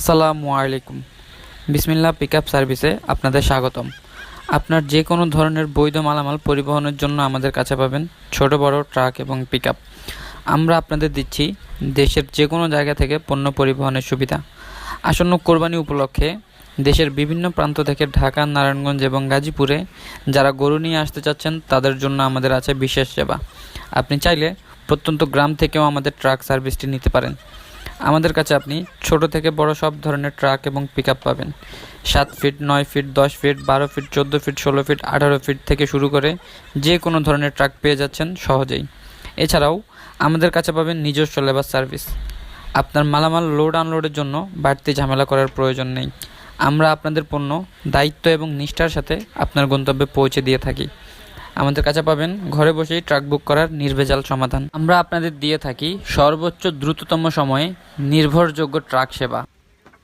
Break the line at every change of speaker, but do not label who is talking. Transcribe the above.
আসসালামু আলাইকুম। বিসমিল্লা pick up সার্ভিসে আপনাদের স্বাগতম। আপনার যে কোনো ধরনের বৈধ মালামাল পরিবহনের জন্য আমাদের কাছে পাবেন ছোট, বড় ট্রাক এবং পিকআপ। আমরা আপনাদের দিচ্ছি দেশের যে কোনো জায়গা থেকে পণ্য পরিবহনের সুবিধা। আসন্ন কোরবানি উপলক্ষে দেশের বিভিন্ন প্রান্ত থেকে ঢাকা, নারায়ণগঞ্জ এবং গাজীপুরে যারা গরু নিয়ে আসতে চাচ্ছেন, তাদের জন্য আমাদের আছে বিশেষ সেবা। আপনি চাইলে প্রত্যন্ত গ্রাম থেকেও আমাদের ট্রাক সার্ভিসটি নিতে পারেন। আমাদের কাছে আপনি ছোট থেকে বড় সব ধরনের ট্রাক এবং পিকআপ পাবেন। সাত ফিট নয় ফিট দশ ফিট বারো ফিট চোদ্দ ফিট ষোলো ফিট আঠারো ফিট থেকে শুরু করে যে কোনো ধরনের ট্রাক পেয়ে যাচ্ছেন সহজেই। এছাড়াও আমাদের কাছে পাবেন নিজস্ব লেবার সার্ভিস আপনার মালামাল লোড আনলোডের জন্য বাড়তি ঝামেলা করার প্রয়োজন নেই। আমরা আপনাদের পণ্য, দায়িত্ব এবং নিষ্ঠার সাথে আপনার গন্তব্যে পৌঁছে দিয়ে থাকি। আমাদের কাছে পাবেন। ঘরে বসেই ট্রাক বুক করার নির্ভেজাল সমাধান। আমরা আপনাদের দিয়ে থাকি সর্বোচ্চ দ্রুততম সময়ে নির্ভরযোগ্য ট্রাক সেবা।